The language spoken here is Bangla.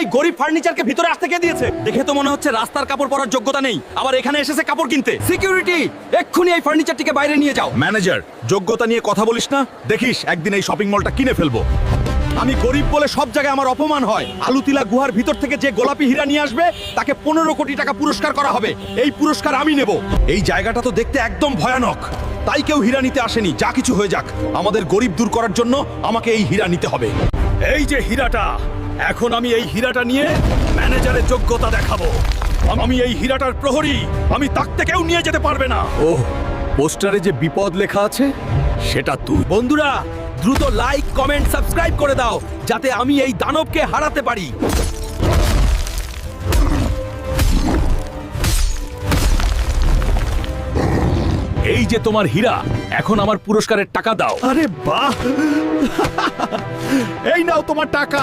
এই গরিব ফার্নিচারকে ভিতরে আসতে কে দিয়েছে? দেখে তো মনে হচ্ছে রাস্তার কাপড় পরার যোগ্যতা নেই। আবার এখানে এসেছে কাপড় কিনতে। সিকিউরিটি, এক্ষুনি এই ফার্নিচারটিকে বাইরে নিয়ে যাও। ম্যানেজার, যোগ্যতা নিয়ে কথা বলিস না? দেখিস, একদিন এই শপিং মলটা কিনে ফেলব। আমি গরিব বলে সব জায়গায় আমার অপমান হয়। আলুতিলা গুহার ভিতর থেকে যে গোলাপি হীরা নিয়ে আসবে, তাকে পনেরো কোটি টাকা পুরস্কার করা হবে। এই পুরস্কার আমি নেব। এই জায়গাটা তো দেখতে একদম ভয়ানক। তাই কেউ হীরা নিতে আসেনি। যা কিছু হয়ে যাক। আমাদের গরিব দূর করার জন্য আমাকে এই হীরা নিতে হবে। এই যে হীরাটা! এখন আমি এই হীরাটা নিয়ে ম্যানেজারের যোগ্যতা দেখাবো। আমি এই হীরাটার প্রহরী। আমি তাকতে কেউ নিয়ে যেতে পারবে না। ও পোস্টারে যে বিপদ লেখা আছে সেটা তুই। বন্ধুরা দ্রুত লাইক কমেন্ট সাবস্ক্রাইব করে দাও যাতে আমি এই দানবকে হারাতে পারি। এই যে তোমার হীরা এখন আমার পুরস্কারের টাকা দাও। আরে বাহ! এই নাও তোমার টাকা।